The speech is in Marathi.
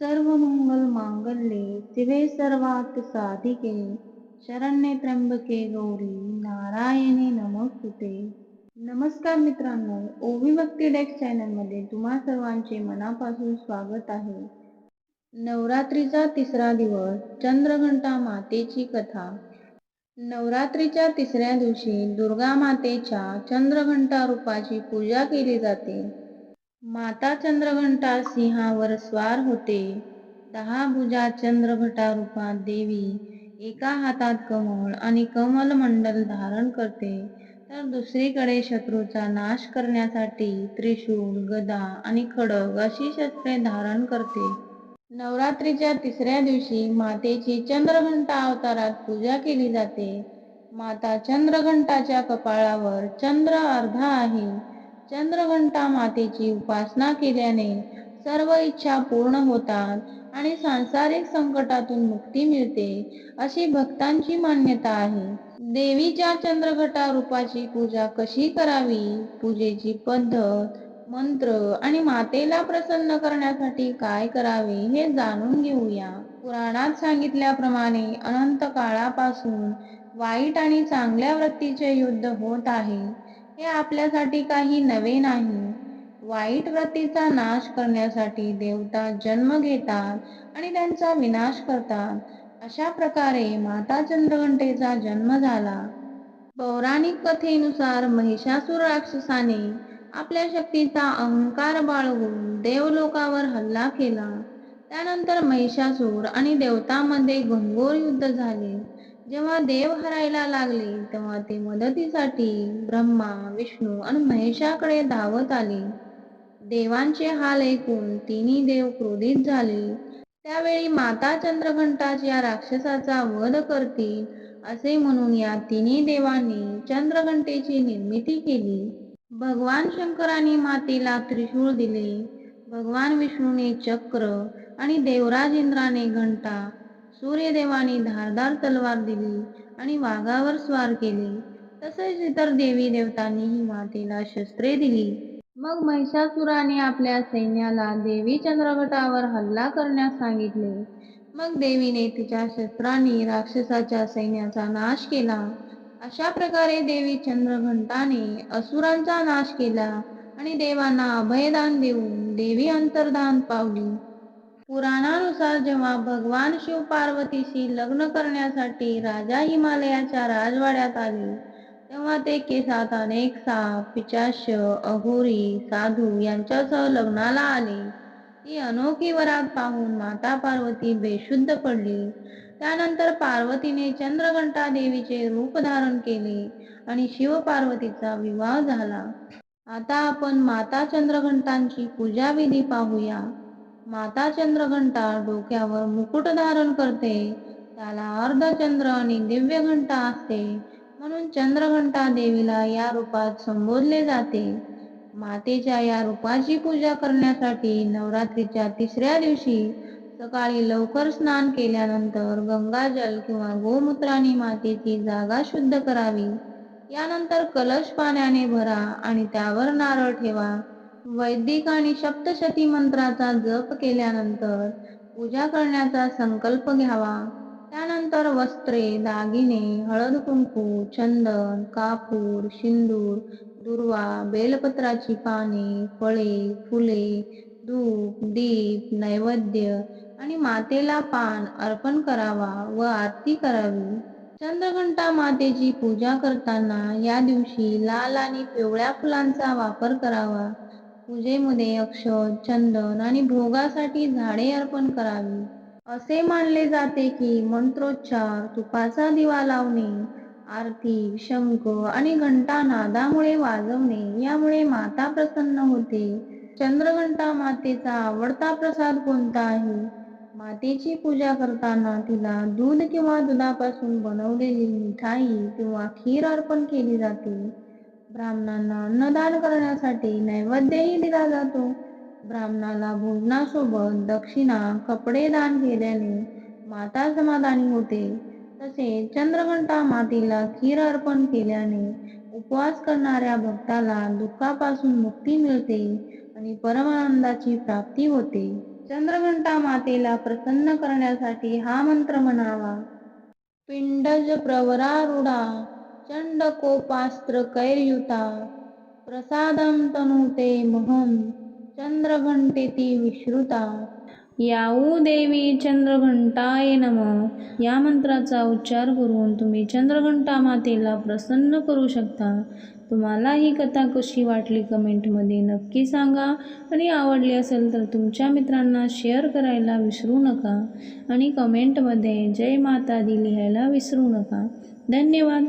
सर्व मंगल मांगल्ये शिवे सर्वात साधिके. शरण्ये त्र्यंबके गौरी नारायणी नमोस्तुते. नमस्कार मित्रांनो ओवी भक्ती डेक्स चॅनलमध्ये तुम्हा सर्वांचे मनापासून स्वागत आहे. नवरात्रीचा तिसरा दिवस चंद्रघंटा मातेची कथा. नवरात्रीच्या तिसऱ्या दिवशी दुर्गा मातेच्या चंद्रघंटा रूपाची पूजा केली जाते. माता चंद्रघंटा सिंहावर स्वार होते. दहा भुजा चंद्रघटा रूपात देवी एका हातात कमळ आणि कमल मंडल धारण करते. तर दुसरीकडे शत्रूचा नाश करण्यासाठी त्रिशूल गदा आणि खडग अशी शस्त्रे धारण करते. नवरात्रीच्या तिसऱ्या दिवशी मातेची चंद्रघंटा अवतारात पूजा केली जाते. माता चंद्रघंटाच्या कपाळावर चंद्र अर्धा आहे. चंद्रघंटा मातेची उपासना केल्याने सर्व इच्छा पूर्ण होतात आणि सांसारिक संकटातून मुक्ती मिळते अशी भक्तांची मान्यता आहे. देवीच्या चंद्रघटा रूपाची पूजा कशी करावी? पूजेची पद्धत मंत्र आणि मातेला प्रसन्न करण्यासाठी काय करावे हे जाणून घेऊया. पुराणात सांगितल्याप्रमाणे अनंत काळापासून वाईट आणि चांगल्या वृत्तीचे युद्ध होत आहे. हे आपल्यासाठी काही नवे नाही वाईट वृत्तीचा नाश करण्यासाठी देवता जन्म घेतात आणि त्यांचा विनाश करतात. अशा प्रकारे माता चंद्रघंटेचा जन्म झाला. पौराणिक कथेनुसार महिषासूर राक्षसाने आपल्या शक्तीचा अहंकार बाळगून देवलोकावर हल्ला केला. त्यानंतर महिषासूर आणि देवतामध्ये घनघोर युद्ध झाले. जेव्हा देव हरायला लागले तेव्हा ते मदतीसाठी ब्रह्मा विष्णू आणि महेशाकडे धावत आले. देवांचे हाल ऐकून तिन्ही देव क्रोधित झाले. त्यावेळी माता चंद्रघंटाच्या राक्षसाचा वध करतील असे म्हणून या तिन्ही देवांनी चंद्रघंटेची निर्मिती केली. भगवान शंकराने मातेला त्रिशूळ दिले. भगवान विष्णूने चक्र आणि देवराज इंद्राने घंटा सूर्यदेवाने धारदार तलवार दिली आणि वाघावर स्वार केले. तसेच इतर देवी देवतांनीही मातेला शस्त्रे दिली. मग महिषासुराने आपल्या सैन्याला देवी चंद्रगटावर हल्ला करण्यास सांगितले. मग देवीने तिच्या शस्त्रांनी राक्षसाच्या सैन्याचा नाश केला. अशा प्रकारे देवी चंद्रघंटाने असुरांचा नाश केला आणि देवांना अभयदान देऊन देवी अंतर्धान पावली. पुराणानुसार जेव्हा भगवान शिव पार्वतीशी लग्न करण्यासाठी राजा हिमालयाच्या राजवाड्यात आले तेव्हा ते केसात अनेक साप पिचाश अघोरी साधू यांच्यासह लग्नाला आले. ती अनोखी वरात पाहून माता पार्वती बेशुद्ध पडली. त्यानंतर पार्वतीने चंद्रघंटा देवीचे रूप धारण केले आणि शिव पार्वतीचा विवाह झाला. आता आपण माता चंद्रघंटांची पूजा विधी पाहूया. माता चंद्रघंटा डोक्यावर मुकुट धारण करते. त्याला अर्धचंद्र आणि दिव्य घंटा असते. म्हणून चंद्रघंटा देवीला या रूपात संबोधले जाते. मातेच्या या रूपाची पूजा करण्यासाठी नवरात्रीच्या तिसऱ्या दिवशी सकाळी लवकर स्नान केल्यानंतर गंगाजल किंवा गोमूत्राने मातेची जागा शुद्ध करावी. यानंतर कलश पाण्याने भरा आणि त्यावर नारळ ठेवा. वैदिक आणि सप्तशती मंत्राचा जप केल्यानंतर पूजा करण्याचा संकल्प घ्यावा. त्यानंतर वस्त्रे दागिने हळद कुंकू चंदन कापूर शिंदूर दुर्वा बेलपत्राची पाने फळे फुले धूप दीप नैवेद्य आणि मातेला पान अर्पण करावा व आरती करावी. चंद्रघंटा मातेची पूजा करताना या दिवशी लाल आणि पिवळ्या फुलांचा वापर करावा. पूजेमध्ये अक्षत चंदन आणि भोगासाठी झाडे अर्पण करावी. असे मानले जाते की मंत्रोच्चार तुपाचा दिवा लावणे आरती शंख आणि घंटा नादामुळे वाजवणे यामुळे माता प्रसन्न होते. चंद्रघंटा मातेचा आवडता प्रसाद कोणता आहे मातेची पूजा करताना तिला दूध किंवा दुधापासून बनवलेली मिठाई किंवा खीर अर्पण केली जाते. ब्राह्मणांना अन्नदान करण्यासाठी नैवेद्यही दिला जातो. ब्राह्मणाला भोजनासोबत दक्षिणा कपडे दान केल्याने माता समाधानी होते. तसेच चंद्रघंटा मातीला खीर अर्पण केल्याने उपवास करणाऱ्या भक्ताला दुःखापासून मुक्ती मिळते आणि परमानंदाची प्राप्ती होते. चंद्रघंटा मातेला प्रसन्न करण्यासाठी हा मंत्र म्हणावा. पिंडज प्रवरारूढा चंडकोपास्त्र कैर्युता प्रसादं तनुते महं चंद्रघंटेती विश्रुता। याऊ देवी चंद्रघंटाय नम या मंत्राचा उच्चार करून तुम्ही चंद्रघंटा मातेला प्रसन्न करू शकता. तुम्हाला ही कथा कशी वाटली कमेंटमध्ये नक्की सांगा आणि आवडली असेल तर तुमच्या मित्रांना शेअर करायला विसरू नका आणि कमेंटमध्ये जय माता दी लिहायला विसरू नका. धन्यवाद.